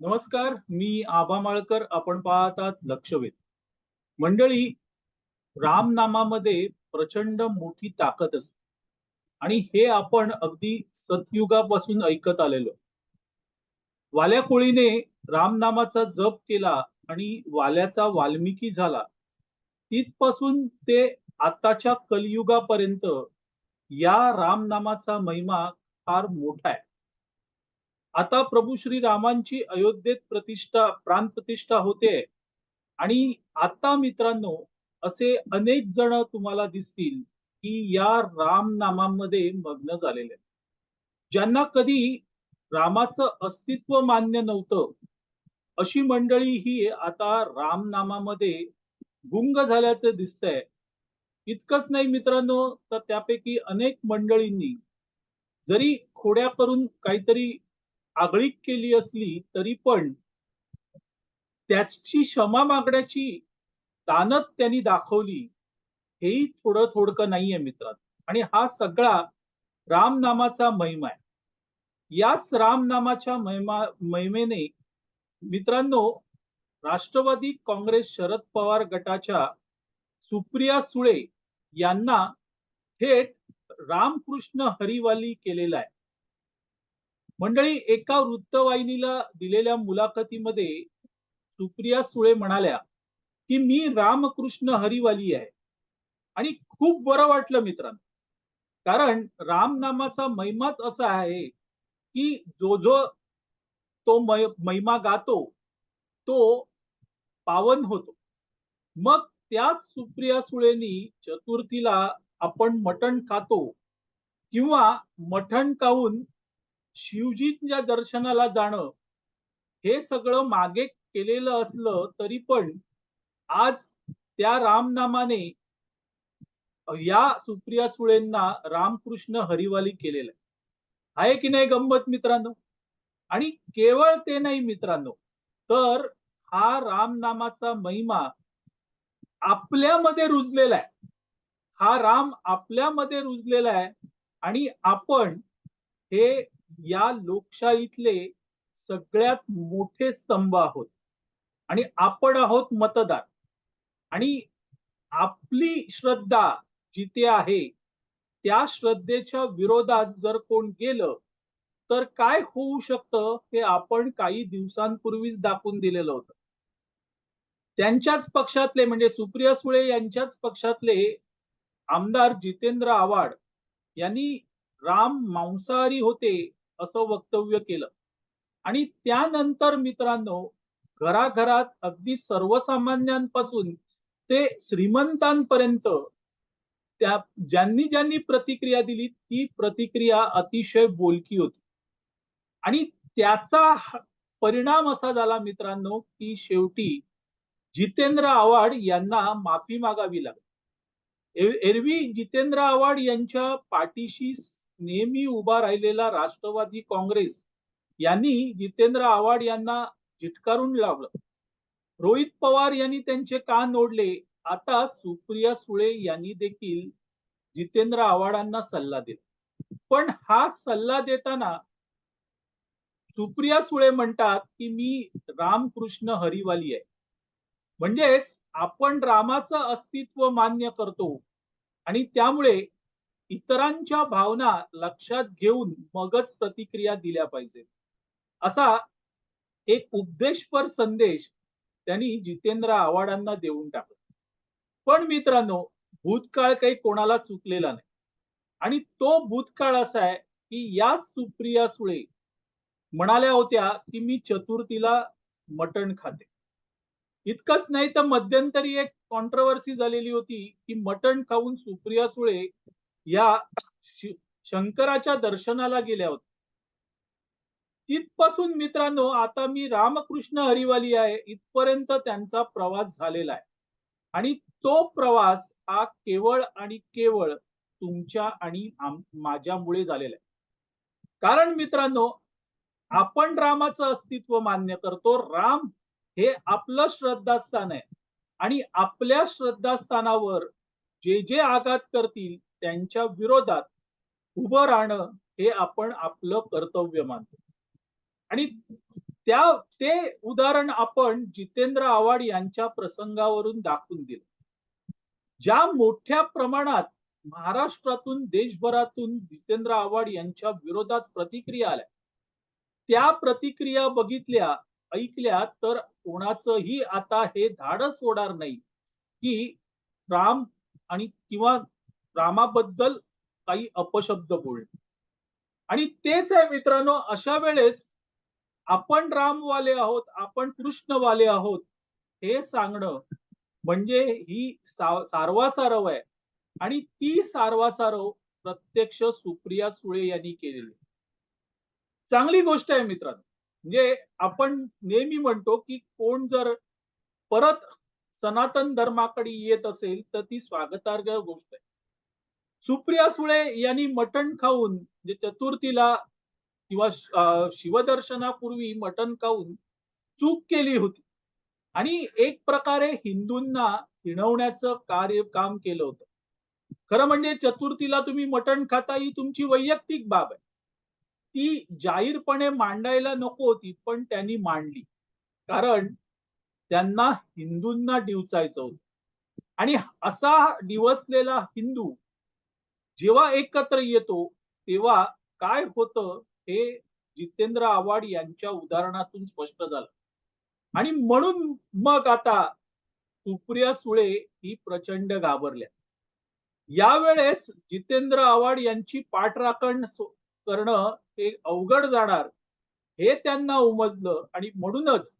नमस्कार मी आबा माळकर आपण पाहतात लक्षवेध. मंडळी रामनामामध्ये प्रचंड मोठी ताकद असते. आणि हे आपण अगदी सतयुगापासून ऐकत आलेलो. वाल्या कोळीने रामनामाचा जप केला आणि वाल्याचा वाल्मिकी झाला. तिथपासून ते आताच्या कलियुगापर्यंत या रामनामाचा महिमा फार मोठा आहे. आता प्रभू श्री रामांची अयोध्येत प्रतिष्ठा प्राण प्रतिष्ठा होते. आणि आता मित्रांनो असे अनेक जण तुम्हाला दिसतील की या राम नामामध्ये मग्न झालेले ज्यांना कधी रामाचं अस्तित्व मान्य नव्हतं अशी मंडळी ही आता राम नामामध्ये गुंग झाल्याचं दिसतंय. इतकंच नाही मित्रांनो तर त्यापैकी अनेक मंडळींनी जरी खोड्या करून काहीतरी आगळीक केली असली तरी पण त्याची क्षमा मागण्याची दानत त्यांनी दाखवली हेही थोडं थोडकं नाहीये मित्रांनो. आणि हा सगळा रामनामाचा महिमा आहे. याच रामनामाच्या महिमा महिमेने मित्रांनो राष्ट्रवादी काँग्रेस शरद पवार गटाच्या सुप्रिया सुळे यांना थेट रामकृष्ण हरिवाली केलेला आहे. मंडळी एका वृत्तवाहिनीला दिलेल्या मुलाखतीमध्ये सुप्रिया सुळे म्हणाल्या की मी रामकृष्ण हरिवाली आहे. आणि खूप बरं वाटलं मित्रांनो. कारण रामनामाचा महिमाच असा आहे की जो जो तो महिमा गातो तो पावन होतो. मग त्याच सुप्रिया सुळेनी चतुर्थीला आपण मटण खातो किंवा मटण खाऊन शिवजींच्या दर्शनाला जाणं हे सगळं मागे केलेलं असलं तरी पण आज त्या रामनामाने या सुप्रिया सुळेंना रामकृष्ण हरिवाली केलेलं आहे. की नाही गंमत मित्रांनो? आणि केवळ ते नाही मित्रांनो तर हा रामनामाचा महिमा आपल्यामध्ये रुजलेला आहे. हा राम आपल्यामध्ये रुजलेला आहे आणि आपण हे या लोकशाहीतले सगळ्यात मोठे स्तंभ आहोत. आणि आपण आहोत मतदार. आणि आपली श्रद्धा जिथे आहे त्या श्रद्धेच्या विरोधात जर कोण गेलं तर काय होऊ शकतं हे आपण काही दिवसांपूर्वीच दाखवून दिलेलं होतं. त्यांच्याच पक्षातले म्हणजे सुप्रिया सुळे यांच्याच पक्षातले आमदार जितेंद्र आव्हाड यांनी राम मांसाहारी होते असं वक्तव्य केलं. आणि त्यानंतर मित्रांनो घराघरात अगदी सर्वसामान्यांपासून ते श्रीमंतांपर्यंत त्या ज्यांनी ज्यांनी प्रतिक्रिया दिली ती प्रतिक्रिया अतिशय बोलकी होती. आणि त्याचा परिणाम असा झाला मित्रांनो की शेवटी जितेंद्र आव्हाड यांना माफी मागावी लागली. एरवी जितेंद्र आव्हाड यांच्या पाठीशी नेहमी उभा राहिलेला राष्ट्रवादी काँग्रेस यांनी जितेंद्र आव्हाड यांना झिटकारून लावलं. रोहित पवार यांनी त्यांचे कान ओढले. आता सुप्रिया सुळे यांनी देखील जितेंद्र आव्हाडांना सल्ला दिला. पण हा सल्ला देताना सुप्रिया सुळे म्हणतात की मी रामकृष्ण हरिवाली आहे. म्हणजेच आपण रामाचं अस्तित्व मान्य करतो. आणि त्यामुळे इतरांच्या भावना लक्षात घेऊन मगच प्रतिक्रिया दिल्या पाहिजे असा एक उपदेशपर संदेश त्यांनी जितेंद्र आव्हाडांना देऊन टाकला. पण मित्रांनो भूतकाळ काही कोणाला चुकलेला नाही. आणि तो भूतकाळ असा आहे की याच सुप्रिया सुळे म्हणाल्या होत्या की मी चतुर्थीला मटण खाते. इतकंच नाही तर मध्यंतरी एक कॉन्ट्रोवर्सी झालेली होती की मटण खाऊन सुप्रिया सुळे या शंकराच्या दर्शनाला गेल्या होत्या. तिथपासून मित्रांनो आता मी रामकृष्ण हरिवाली आहे. इथपर्यंत त्यांचा प्रवास झालेला आहे. आणि तो प्रवास हा केवळ आणि केवळ तुमच्या आणि माझ्यामुळे झालेला आहे. कारण मित्रांनो आपण रामाचं अस्तित्व मान्य करतो. राम हे आपलं श्रद्धास्थान आहे. आणि आपल्या श्रद्धास्थानावर जे जे आघात करतील त्यांच्या विरोधात उभं राहणं हे आपण आपलं कर्तव्य मानतो. आणि त्या ते उदाहरण आपण जितेंद्र आव्हाड यांच्या प्रसंगावरून दाखवून दिलं. ज्या मोठ्या प्रमाणात महाराष्ट्रातून देशभरातून जितेंद्र आव्हाड यांच्या विरोधात प्रतिक्रिया आल्या त्या प्रतिक्रिया बघितल्या ऐकल्या तर कोणाचंही आता हे धाडस सोडार नाही की राम आणि किंवा रामाबद्दल काही अपशब्द बोलणे. आणि तेच आहे मित्रांनो अशा वेळेस आपण रामवाले आहोत आपण कृष्णवाले आहोत हे सांगणं म्हणजे ही सारवासारव आहे. आणि ती सारवासारव प्रत्यक्ष सुप्रिया सुळे यांनी केलेली चांगली गोष्ट आहे मित्रांनो म्हणजे आपण नेहमी म्हणतो की कोण जर परत सनातन धर्माकडे येत असेल तर ती स्वागतार्ह गोष्ट आहे. सुप्रिया सुळे यांनी मटण खाऊन म्हणजे चतुर्थीला किंवा शिवदर्शनापूर्वी मटण खाऊन चूक केली होती. आणि एक प्रकारे हिंदूंना हिणवण्याचं कार्य काम केलं होतं. खरं म्हणजे चतुर्थीला तुम्ही मटण खाता ही तुमची वैयक्तिक बाब आहे. ती जाहीरपणे मांडायला नको होती पण त्यांनी मांडली. कारण त्यांना हिंदूंना डिवचायचं होतं. आणि असा डिवचलेला हिंदू जेव्हा एकत्र येतो तेव्हा काय होतं हे जितेंद्र आव्हाड यांच्या उदाहरणातून स्पष्ट झालं. आणि म्हणून मग आता सुप्रिया सुळे ही प्रचंड घाबरल्या. यावेळेस जितेंद्र आव्हाड यांची पाठराखण करणं हे अवघड जाणार हे त्यांना उमजलं आणि म्हणूनच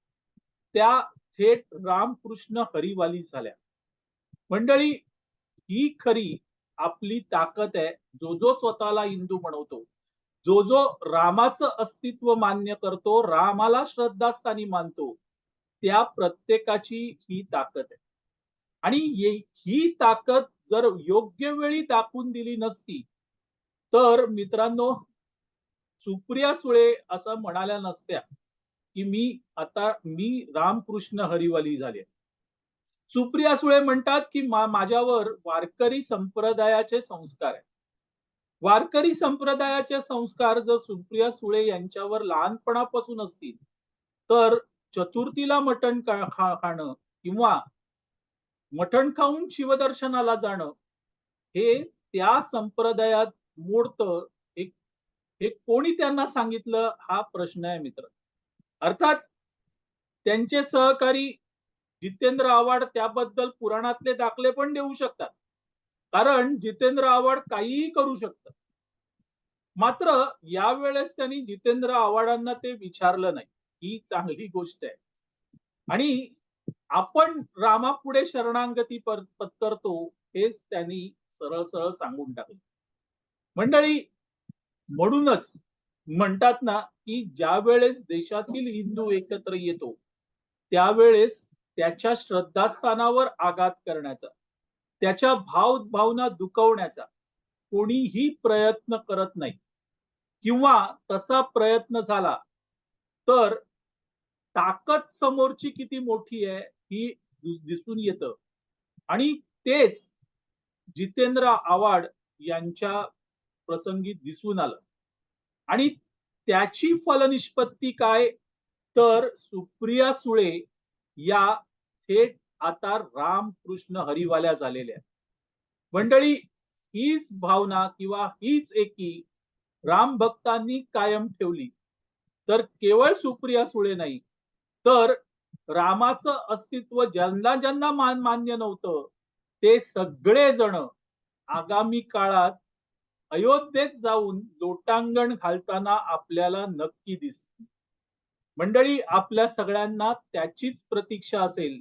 त्या थेट रामकृष्ण हरिवाली झाल्या. मंडळी ही खरी आपली ताकद आहे. जो जो स्वतःला हिंदू म्हणवतो जो जो रामाचं अस्तित्व मान्य करतो रामाला श्रद्धास्थानी मानतो त्या प्रत्येकाची ही ताकद आहे. आणि ही ताकद जर योग्य वेळी दाखवून दिली नसती तर मित्रांनो सुप्रिया सुळे असं म्हणाल्या नसत्या की मी आता मी रामकृष्ण हरिवाली झाले. सुप्रिया सुळे म्हणतात की माझ्यावर वारकरी संप्रदायाचे संस्कार आहे वारकरी संप्रदायाचे संस्कार जर सुप्रिया सुळे यांच्यावर लहानपणापासून असतील तर चतुर्थीला मटण खाणं किंवा मटण खाऊन शिवदर्शनाला जाणं हे त्या संप्रदायात मोडत हे हे कोणी त्यांना सांगितलं? हा प्रश्न आहे मित्र. अर्थात त्यांचे सहकारी जितेंद्र आव्हाड त्याबद्दल पुराणातले दाखले पण देऊ शकतात. कारण जितेंद्र आव्हाड काहीही करू शकतात. मात्र यावेळेस त्यांनी जितेंद्र आव्हाडांना ते विचारलं नाही. ही चांगली गोष्ट आहे. आणि आपण रामापुढे शरणांगती पत्करतो हेच त्यांनी सरळ सरळ सांगून टाकलं. मंडळी म्हणूनच म्हणतात ना की ज्या वेळेस देशातील हिंदू एकत्र येतो त्यावेळेस त्याच्या श्रद्धास्थानावर आघात करण्याचा त्याच्या भाव भावना दुखवण्याचा कोणीही प्रयत्न करत नाही. किंवा तसा प्रयत्न झाला तर ताकद समोरची किती मोठी आहे ही दिसून येतं. आणि तेच जितेंद्र आव्हाड यांच्या प्रसंगी दिसून आलं. आणि त्याची फलनिष्पत्ती काय? तर सुप्रिया सुळे या थेट आता रामकृष्ण हरिवाल्या झालेल्या मंडळी हीच भावना किंवा हीच एकी राम भक्तांनी कायम ठेवली. तर केवळ सुप्रिया सुळे नाही तर रामाचं अस्तित्व ज्यांना ज्यांना मान मान्य नव्हतं ते सगळे जण आगामी काळात अयोध्येत जाऊन लोटांगण घालताना आपल्याला नक्की दिसतील. मंडळी आपल्या सगळ्यांना त्याचीच प्रतीक्षा असेल.